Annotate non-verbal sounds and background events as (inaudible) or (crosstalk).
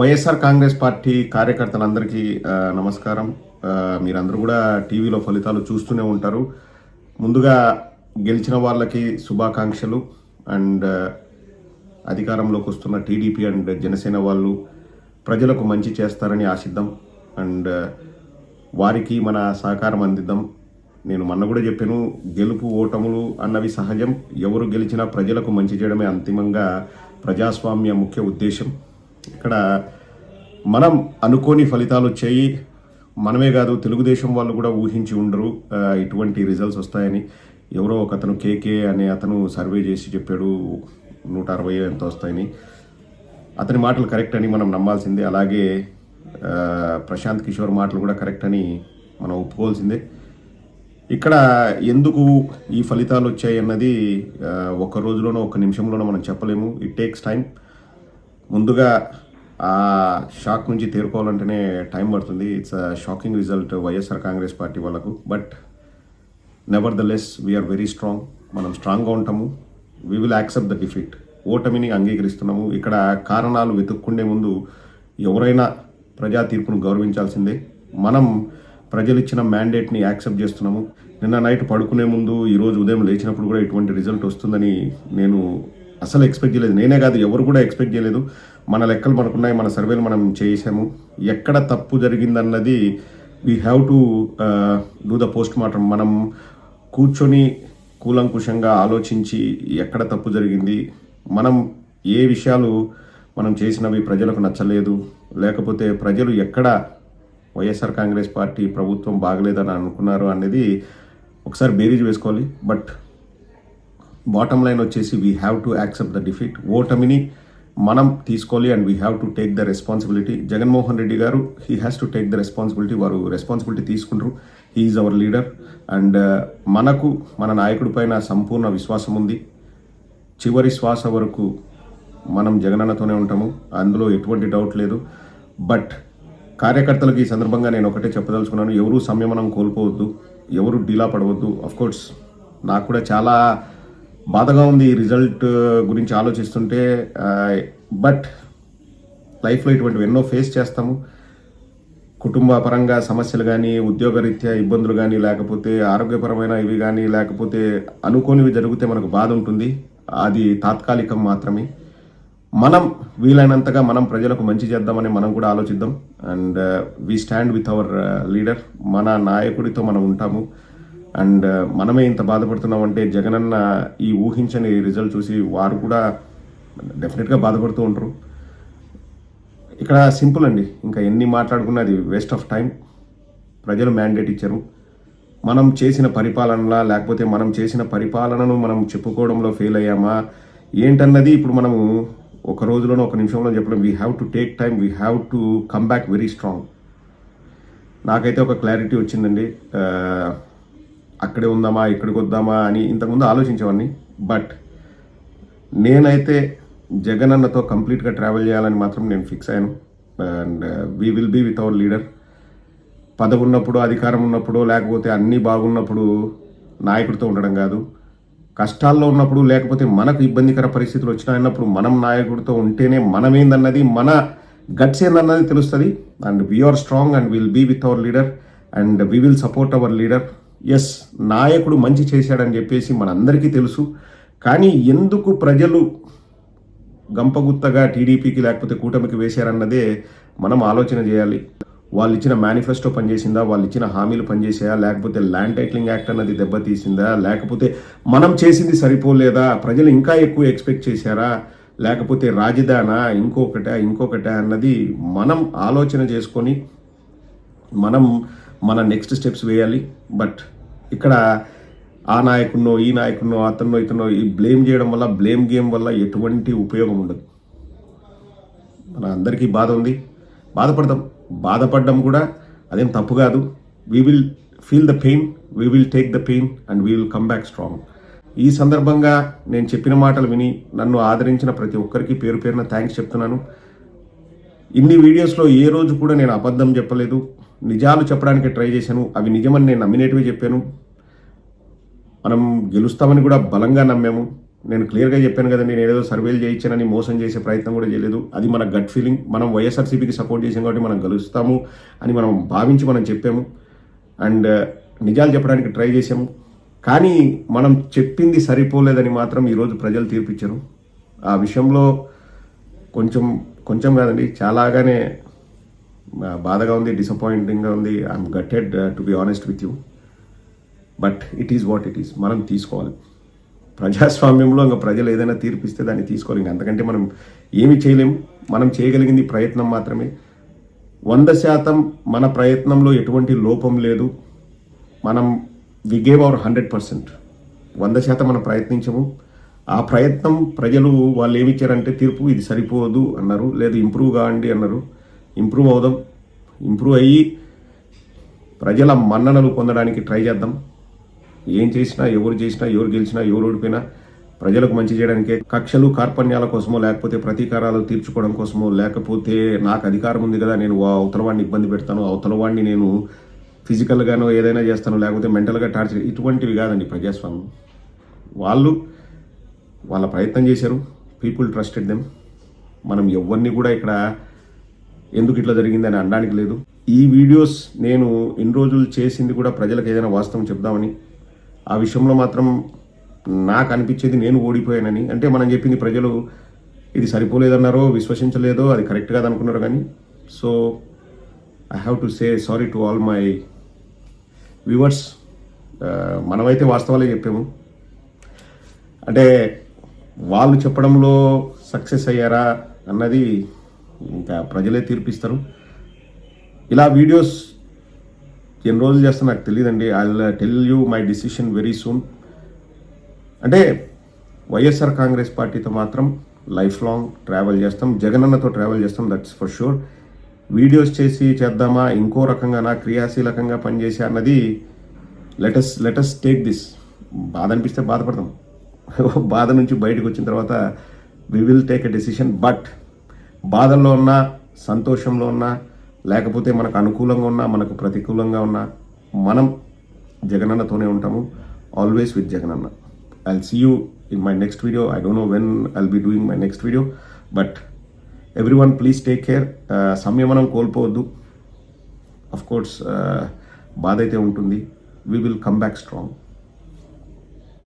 YSR Congress party కార్యకర్తలందరికీ నమస్కారం. మీరందరూ కూడా టీవీలో ఫలితాలు చూస్తూనే ఉంటారు. ముందుగా గెలిచిన వాళ్ళకి శుభాకాంక్షలు. అండ్ అధికారంలోకి వస్తున్న టీడీపీ అండ్ జనసేన వాళ్ళు ప్రజలకు మంచి చేస్తారని ఆశిద్దాం. అండ్ వారికి మన సహకారం అందిద్దాం. నేను మొన్న కూడా చెప్పాను గెలుపు ఓటములు అన్నవి సహజం. ఎవరు గెలిచినా ప్రజలకు మంచి చేయడమే అంతిమంగా ప్రజాస్వామ్య ముఖ్య ఉద్దేశం. ఇక్కడ మనం అనుకోని ఫలితాలు వచ్చాయి. మనమే కాదు తెలుగుదేశం వాళ్ళు కూడా ఊహించి ఉండరు. ఇటువంటి రిజల్ట్స్ వస్తాయని. ఎవరో ఒక అతను కేకే అనే అతను సర్వే చేసి చెప్పాడు నూట అరవై ఎంత వస్తాయని. అతని మాటలు కరెక్ట్ అని మనం నమ్మాల్సిందే. అలాగే ప్రశాంత్ కిషోర్ మాటలు కూడా కరెక్ట్ అని మనం ఒప్పుకోవాల్సిందే. ఇక్కడ ఎందుకు ఈ ఫలితాలు వచ్చాయి అన్నది ఒక రోజులోనో ఒక నిమిషంలోనో మనం చెప్పలేము. ఇట్ టేక్స్ టైం ముందుగా ఆ షాక్ నుంచి తేరుకోవాలంటేనే టైం పడుతుంది. It's shocking result YSR Congress party వాళ్ళకు. But nevertheless we are very strong మనం స్ట్రాంగ్గా ఉంటాము. We will accept the defeat ఓటమిని అంగీకరిస్తున్నాము. ఇక్కడ కారణాలు వెతుక్కుండే ముందు ఎవరైనా ప్రజా తీర్పును గౌరవించాల్సిందే. మనం ప్రజలు ఇచ్చిన మ్యాండేట్ని యాక్సెప్ట్ చేస్తున్నాము. నిన్న నైట్ పడుకునే ముందు ఈరోజు ఉదయం లేచినప్పుడు కూడా ఇటువంటి రిజల్ట్ వస్తుందని నేను అసలు ఎక్స్పెక్ట్ చేయలేదు. నేనే కాదు ఎవరు కూడా ఎక్స్పెక్ట్ చేయలేదు. మన లెక్కలు మనకున్నాయి మన సర్వేలు మనం చేసాము. ఎక్కడ తప్పు జరిగిందన్నది we have to do the post mortem మనం కూర్చొని కూలంకుషంగా ఆలోచించి ఎక్కడ తప్పు జరిగింది మనం ఏ విషయాలు మనం చేసినవి ప్రజలకు నచ్చలేదు లేకపోతే ప్రజలు ఎక్కడ వైఎస్ఆర్ కాంగ్రెస్ పార్టీ ప్రభుత్వం బాగలేదని అనుకున్నారు అనేది ఒకసారి బేరీజ్ వేసుకోవాలి. బట్ బాటమ్ లైన్ వచ్చేసి we have to accept the defeat ఓటమిని మనం తీసుకోవాలి and we have to take the responsibility Jaganmohan Reddy గారు he has to take the responsibility వారు రెస్పాన్సిబిలిటీ తీసుకుంటారు. He is our leader and మనకు మన నాయకుడి పైన సంపూర్ణ విశ్వాసం ఉంది. చివరి శ్వాస వరకు మనం జగనన్నతోనే ఉంటాము. అందులో ఎటువంటి డౌట్ లేదు. బట్ కార్యకర్తలకు ఈ సందర్భంగా నేను ఒకటే చెప్పదలుచుకున్నాను. ఎవరు సంయమనం కోల్పోవద్దు. ఎవరు డీలా పడవద్దు. అఫ్ కోర్స్ నాకు కూడా చాలా బాధగా ఉంది ఈ రిజల్ట్ గురించి ఆలోచిస్తుంటే బట్ లైఫ్లో ఇటువంటివి ఎన్నో ఫేస్ చేస్తాము. కుటుంబ పరంగా సమస్యలు కానీ ఉద్యోగరీత్యా ఇబ్బందులు కానీ లేకపోతే ఆరోగ్యపరమైన ఇవి కానీ లేకపోతే అనుకోనివి జరిగితే మనకు బాధ ఉంటుంది. అది తాత్కాలికం మాత్రమే. మనం వీలైనంతగా మనం ప్రజలకు మంచి చేద్దామని మనం కూడా ఆలోచిద్దాం. And we stand with our leader మన నాయకుడితో మనం ఉంటాము. అండ్ మనమే ఇంత బాధపడుతున్నాం అంటే జగనన్న ఈ ఊహించని రిజల్ట్ చూసి వారు కూడా డెఫినెట్గా బాధపడుతూ ఉంటారు. ఇక్కడ సింపుల్ అండి. ఇంకా ఎన్ని మాట్లాడుకున్నా అది వేస్ట్ ఆఫ్ టైం. ప్రజలు మ్యాండేట్ ఇచ్చారు. మనం చేసిన పరిపాలనలా లేకపోతే మనం చేసిన పరిపాలనను మనం చెప్పుకోవడంలో ఫెయిల్ అయ్యామా? ఏంటన్నది ఇప్పుడు మనము ఒక రోజులోనో ఒక నిమిషంలో చెప్పడం. We have to take time we have to come back very strong నాకైతే ఒక క్లారిటీ వచ్చిందండి. అక్కడే ఉందామా ఇక్కడికి వద్దామా అని ఇంతకుముందు ఆలోచించేవాడిని. బట్ నేనైతే జగన్ అన్నతో కంప్లీట్గా ట్రావెల్ చేయాలని మాత్రం నేను ఫిక్స్ అయ్యాను. And we will be with our leader పదవి ఉన్నప్పుడు అధికారం ఉన్నప్పుడు లేకపోతే అన్నీ బాగున్నప్పుడు నాయకుడితో ఉండడం కాదు. కష్టాల్లో ఉన్నప్పుడు లేకపోతే మనకు ఇబ్బందికర పరిస్థితులు వచ్చినాయన్నప్పుడు మనం నాయకుడితో ఉంటేనే మనమేందన్నది మన గట్స్ ఏందన్నది తెలుస్తుంది. And we are strong and will be with our leader and we will support our leader yes నాయకుడు మంచి చేశాడని చెప్పేసి మనందరికీ తెలుసు. కానీ ఎందుకు ప్రజలు గంపగుత్తగా టీడీపీకి లేకపోతే కూటమికి వేశారన్నదే మనం ఆలోచన చేయాలి. వాళ్ళు ఇచ్చిన మేనిఫెస్టో పనిచేసిందా? వాళ్ళు ఇచ్చిన హామీలు పనిచేసాయా లేకపోతే ల్యాండ్ టైటిలింగ్ యాక్ట్ అన్నది దెబ్బతీసిందా? లేకపోతే మనం చేసింది సరిపోలేదా? ప్రజలు ఇంకా ఎక్కువ ఎక్స్పెక్ట్ చేశారా? లేకపోతే రాజధానా ఇంకొకటా ఇంకొకటా అన్నది మనం ఆలోచన చేసుకొని మనం మన నెక్స్ట్ స్టెప్స్ వేయాలి. బట్ ఇక్కడ ఆ నాయకున్నో ఈ నాయకున్నో అతన్నో ఇతనో ఈ బ్లేమ్ చేయడం వల్ల బ్లేమ్ గేమ్ వల్ల ఎటువంటి ఉపయోగం ఉండదు. మన అందరికీ బాధ ఉంది. బాధపడతాం బాధపడడం కూడా అదేం తప్పు కాదు. We will feel the pain we will take the pain and we will come back strong ఈ సందర్భంగా నేను చెప్పిన మాటలు విని నన్ను ఆదరించిన ప్రతి ఒక్కరికి పేరు పేరున థ్యాంక్స్ చెప్తున్నాను. ఇన్ని వీడియోస్లో ఏ రోజు కూడా నేను అబద్ధం చెప్పలేదు. నిజాలు చెప్పడానికి ట్రై చేశాను. అవి నిజమని నేను నమ్మినేటివి చెప్పాను. మనం గెలుస్తామని కూడా బలంగా నమ్మాము. నేను క్లియర్గా చెప్పాను కదండి నేను ఏదో సర్వేలు చేయించానని మోసం చేసే ప్రయత్నం కూడా చేయలేదు. అది మన గట్ ఫీలింగ్ మనం వైఎస్ఆర్సీపీకి సపోర్ట్ చేసాం కాబట్టి మనం గెలుస్తాము అని మనం భావించి మనం చెప్పాము. అండ్ uh, నిజాలు చెప్పడానికి ట్రై చేసాము కానీ మనం చెప్పింది సరిపోలేదని మాత్రం ఈరోజు ప్రజలు తీర్పిచ్చారు ఆ విషయంలో కొంచెం కొంచెం కాదండి చాలాగానే బాధగా ఉంది డిసప్పాయింటింగ్గా ఉంది. I'm gutted to be honest with you but it is what it is మనం తీసుకోవాలి. ప్రజాస్వామ్యంలో ఇంకా ప్రజలు ఏదైనా తీర్పిస్తే దాన్ని తీసుకోవాలి. ఇంకా అంతకంటే మనం ఏమి చేయలేము మనం చేయగలిగింది ప్రయత్నం మాత్రమే. వంద శాతం మన ప్రయత్నంలో ఎటువంటి లోపం లేదు. మనం we gave our hundred percent వంద శాతం మనం ప్రయత్నించము. ఆ ప్రయత్నం ప్రజలు వాళ్ళు ఏమి ఇచ్చారంటే తీర్పు ఇది సరిపోదు అన్నారు. లేదు ఇంప్రూవ్ కావండి అన్నారు. ఇంప్రూవ్ అవుదాం. ఇంప్రూవ్ అయ్యి ప్రజల మన్ననలు పొందడానికి ట్రై చేద్దాం. ఏం చేసినా ఎవరు చేసినా ఎవరు గెలిచినా ఎవరు ఓడిపోయినా ప్రజలకు మంచి చేయడానికే. కక్షలు కార్పణ్యాల కోసమో లేకపోతే ప్రతీకారాలు తీర్చుకోవడం కోసమో లేకపోతే నాకు అధికారం ఉంది కదా నేను ఆ అవతల వాడిని ఇబ్బంది పెడతాను అవతల వాడిని నేను ఫిజికల్గానో ఏదైనా చేస్తాను లేకపోతే మెంటల్గా టార్చర్ ఇటువంటివి కాదండి ప్రజాస్వామ్యం. వాళ్ళు వాళ్ళ ప్రయత్నం చేశారు. పీపుల్ ట్రస్టెడ్ దెమ్ మనం ఎవరిని కూడా ఇక్కడ ఎందుకు ఇట్లా జరిగిందని అనడానికి లేదు. ఈ వీడియోస్ నేను ఇన్ని రోజులు చేసింది కూడా ప్రజలకు ఏదైనా వాస్తవం చెప్దామని ఆ విషయంలో మాత్రం నాకు అనిపించేది నేను ఓడిపోయానని. అంటే మనం చెప్పింది ప్రజలు ఇది సరిపోలేదన్నారో విశ్వసించలేదో అది కరెక్ట్ కాదనుకున్నారు కానీ so I have to say sorry to all my viewers మనమైతే వాస్తవాలే చెప్పాము. అంటే వాళ్ళు చెప్పడంలో సక్సెస్ అయ్యారా అన్నది ఇంకా ప్రజలే తీర్పిస్తారు. ఇలా వీడియోస్ ఎన్ని రోజులు చేస్తా నాకు తెలియదండి. I tell you my decision very soon. అంటే వైఎస్ఆర్ కాంగ్రెస్ పార్టీతో మాత్రం లైఫ్ లాంగ్ ట్రావెల్ చేస్తాం. జగనన్నతో ట్రావెల్ చేస్తాం దట్స్ ఫర్ షూర్ వీడియోస్ చేసి చేద్దామా ఇంకో రకంగా నా క్రియాశీలకంగా పనిచేసా అన్నది లెటస్ లెటస్ టేక్ దిస్ బాధ అనిపిస్తే బాధపడతాం. (laughs) బాధ నుంచి బయటకు వచ్చిన తర్వాత we will take a decision but బాధల్లో ఉన్నా సంతోషంలో ఉన్నా లేకపోతే మనకు అనుకూలంగా ఉన్నా మనకు ప్రతికూలంగా ఉన్నా మనం జగనన్నతోనే ఉంటాము always with Jaganna. I see you in my next video I don't know when I'll be doing my next video but everyone please take care సంయమనం కోల్పోవద్దు. అఫ్ కోర్స్ uh, బాధ అయితే ఉంటుంది. We will come back strong